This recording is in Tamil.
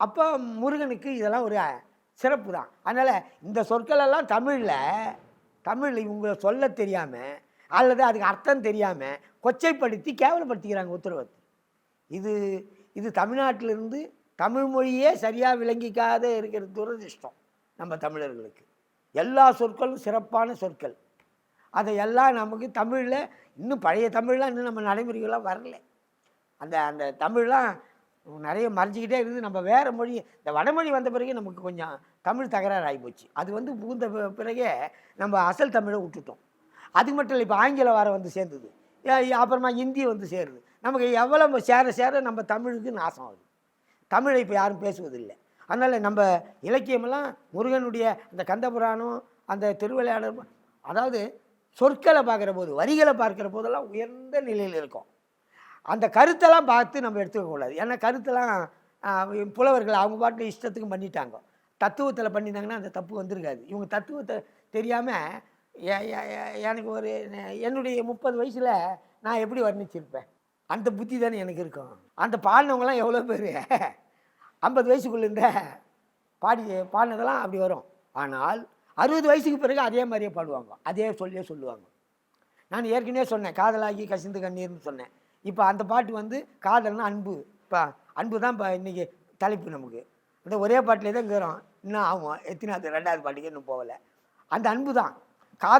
அப்போ முருகனுக்கு இதெல்லாம் ஒரு சிறப்பு தான் அதனால் இந்த சொற்களெல்லாம் தமிழில் தமிழில் இவங்க சொல்ல தெரியாமல் அல்லது அதுக்கு அர்த்தம் தெரியாமல் கொச்சைப்படுத்தி கேவலப்படுத்திக்கிறாங்க உத்தரவாதத்தை இது இது தமிழ்நாட்டிலிருந்து தமிழ் மொழியே சரியாக விளங்கிக்காத இருக்கிற துரதிருஷ்டம் நம்ம தமிழர்களுக்கு. எல்லா சொற்களும் சிறப்பான சொற்கள். அதையெல்லாம் நமக்கு தமிழில் இன்னும் பழைய தமிழ்லாம் இன்னும் நம்ம நடைமுறைகளாக வரல. அந்த அந்த தமிழ்லாம் நிறைய மறைஞ்சிக்கிட்டே இருந்து நம்ம வேறு மொழி இந்த வடமொழி வந்த பிறகு நமக்கு கொஞ்சம் தமிழ் தகராறு ஆகிப்போச்சு அது வந்து புகுந்த பிறகே நம்ம அசல் தமிழை விட்டுட்டோம். அது மட்டும் இல்லை இப்போ ஆங்கில வாரம் வந்து சேர்ந்தது. அப்புறமா ஹிந்தி வந்து சேருது. நமக்கு எவ்வளோ சேர சேர நம்ம தமிழுக்கு நாசம் ஆகுது. தமிழை இப்போ யாரும் பேசுவதில்லை. அதனால் நம்ம இலக்கியமெல்லாம் முருகனுடைய அந்த கந்தபுராணம் அந்த திருவிளையாடல் அதாவது சொற்களை பார்க்குற போது வரிகளை பார்க்குற போதெல்லாம் உயர்ந்த நிலையில் இருக்கும். அந்த கருத்தெல்லாம் பார்த்து நம்ம எடுத்துக்கக்கூடாது ஏன்னா கருத்தெல்லாம் புலவர்கள் அவங்க பாட்டு இஷ்டத்துக்கு பண்ணிட்டாங்க. தத்துவத்தில் பண்ணியிருந்தாங்கன்னா அந்த தப்பு வந்திருக்காது. இவங்க தத்துவத்தை தெரியாமல் எனக்கு ஒரு என்னுடைய முப்பது வயசில் நான் எப்படி வர்ணிச்சிருப்பேன்? அந்த புத்தி தானே எனக்கு இருக்கும். அந்த பாடினவங்களாம் எவ்வளோ பேர்? ஐம்பது வயசுக்குள்ள இருந்த பாடி பாடினதெல்லாம் அப்படி வரும். ஆனால் அறுபது வயசுக்கு பிறகு அதே மாதிரியே பாடுவாங்க. அதே சொல்லியே சொல்லுவாங்க. நான் ஏற்கனவே சொன்னேன் காதலாகி கசிந்து கண்ணீர்னு சொன்னேன். இப்போ அந்த பாட்டு வந்து காதல்னா அன்பு. இப்போ அன்பு தான் இப்போ இன்றைக்கி தலைப்பு நமக்கு. இந்த ஒரே பாட்டிலே தான் கேட்குறோம் இன்னும் ஆகும். எத்தனாவது ரெண்டாவது பாட்டுக்கு இன்னும் போகலை. அந்த அன்பு தான்.